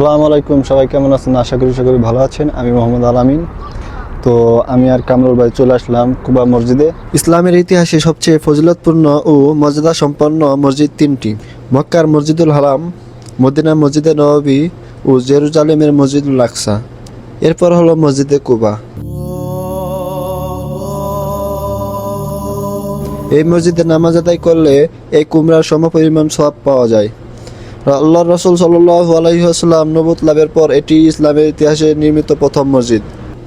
আসসালামু আলাইকুম, সবাই কেমন আছেন? আশা করি সকলে ভালো আছেন। আমি মোহাম্মদ আলামিন তো আমি আর কামরুল ভাই চলে আসলাম কুবা মসজিদে। ইসলামের ইতিহাসে সবচেয়ে ফজিলতপূর্ণ ও মর্যাদা সম্পন্ন মসজিদ তিনটি। মক্কার মসজিদুল হারাম, মদিনা মসজিদে নববী ও জেরুজালেমের মসজিদুল আকসা। এরপর হলো মসজিদে কুবা। এই মসজিদে নামাজ আদায় করলে এই কুমড়ার সমপরিমাণ সব পাওয়া যায়। আল্লাহ রসুল আলহিহাস্লাম নবুত লাভের পর এটি ইসলামের ইতিহাসে নির্মিত প্রথম মসজিদ।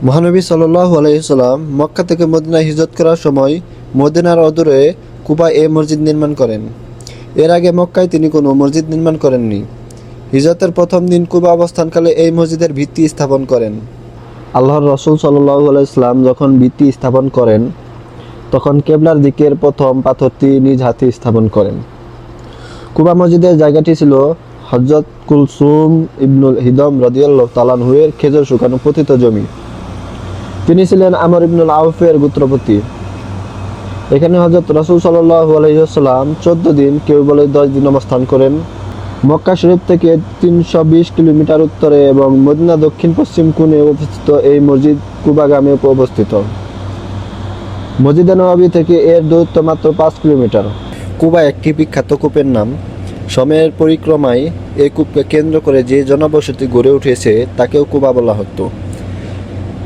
মহানবী সাল্লাহ আলহিহাল্লাম মক্কা থেকে মদিনায় হিজত করার সময় মদিনার অদূরে কুবা এ মসজিদ নির্মাণ করেন। এর আগে মক্কায় তিনি কোনো মসজিদ নির্মাণ করেননি। হিজরতের প্রথম দিন কুবা অবস্থানকালে এই মসজিদের ভিত্তি স্থাপন করেন। আল্লাহর রসুল সাল্লাহ আলাইসলাম যখন ভিত্তি স্থাপন করেন, তখন কেবলার দিকের প্রথম পাথরটি নিজ হাতে স্থাপন করেন। কুবা মসজিদের জায়গাটি ছিল হজরত কুলসুম ইবনুল হিদম রদিয়াল্লাহ তালানহুয়ের খেজুর শুকানো পতিত জমি। তিনি ছিলেন আমর ইবনুল আউফের গোত্রপতি। এখানে হজরত রসুল সাল্লাহ চোদ্দ দিন কেউ বলে দশ দিন অবস্থান করেন। মক্কা শরীফ থেকে তিনশো বিশ কিলোমিটার উত্তরে এবং মদিনা দক্ষিণ পশ্চিম কোণে অবস্থিত এই মসজিদ কুবা গ্রামে অবস্থিত মসজিদে নবাবী থেকে এর দূরত্ব মাত্র পাঁচ কিলোমিটার। কুবা একটি বিখ্যাত কূপের নাম। সময়ের পরিক্রমায় এই কূপকে কেন্দ্র করে যে জনবসতি গড়ে উঠেছে, তাকেও কুবা বলা হতো।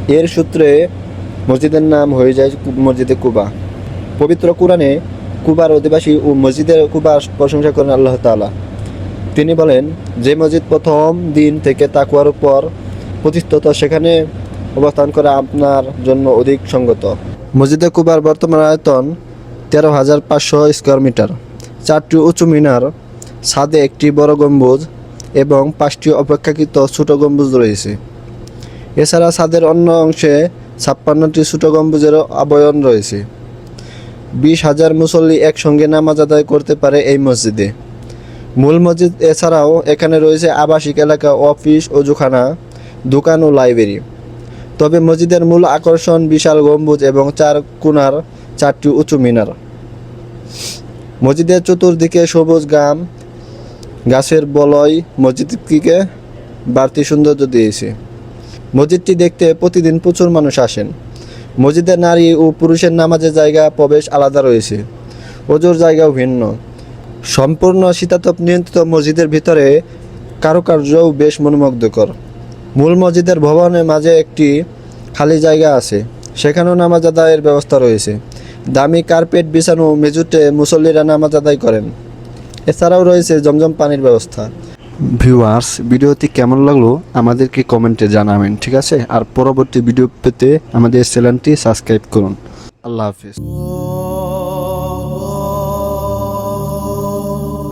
এর সূত্রে মসজিদের নাম হয়ে যায় মসজিদে কুবা। পবিত্র কোরআনে কুবার অধিবাসী ও মসজিদের কুবার প্রশংসা করেন আল্লাহ তাআলা। তিনি বলেন, যে মসজিদ প্রথম দিন থেকে তাকুয়ার উপর প্রতিষ্ঠিত, সেখানে অবস্থান করা আপনার জন্য অধিক সঙ্গত। মসজিদে কুবার বর্তমান আয়তন তেরো হাজার পাঁচশো স্কোয়ার মিটার। চারটি উঁচু মিনার, ছাদে একটি বড় গম্বুজ এবং পাঁচটি অপেক্ষাকৃত ছোট গম্বুজ রয়েছে। এছাড়া ছাদের অন্য অংশে ছাপ্পান্নটি ছোট গম্বুজেরও আবয়ন রয়েছে। বিশ হাজার মুসল্লি একসঙ্গে নামাজ আদায় করতে পারে এই মসজিদে। মূল মসজিদ এছাড়াও এখানে রয়েছে আবাসিক এলাকা, অফিস, অজুখানা, দোকান ও লাইব্রেরি। তবে মসজিদের মূল আকর্ষণ বিশাল গম্বুজ এবং চার কোণার চারটি উঁচু মিনার। মসজিদের চতুর্দিকে সবুজ গাম, গাছের বলয় মসজিদটিকে বাড়তি সৌন্দর্য দিয়েছে। মসজিদটি দেখতে প্রতিদিন প্রচুর মানুষ আসেন। মসজিদে নারী ও পুরুষের নামাজের জায়গা, প্রবেশ আলাদা রয়েছে। ওজোর জায়গাও ভিন্ন। সম্পূর্ণ শীতাতপ নিয়ন্ত্রিত মসজিদের ভিতরে কারুকার্যও বেশ মনোমুগ্ধকর। মূল মসজিদের ভবনের মাঝে একটি খালি জায়গা আছে। সেখানেও নামাজ আদায়ের ব্যবস্থা রয়েছে। দামি কার্পেট বিছানো মেজুতে মুসল্লিরা নামাজ আদায় করেন। এছাড়াও রয়েছে জমজম পানির ব্যবস্থা। ভিউয়ার্স, ভিডিওটি কেমন লাগল আমাদেরকে কমেন্টে জানাবেন, ঠিক আছে? আর পরবর্তী ভিডিও পেতে আমাদের চ্যানেলটি সাবস্ক্রাইব করুন। আল্লাহ হাফিজ।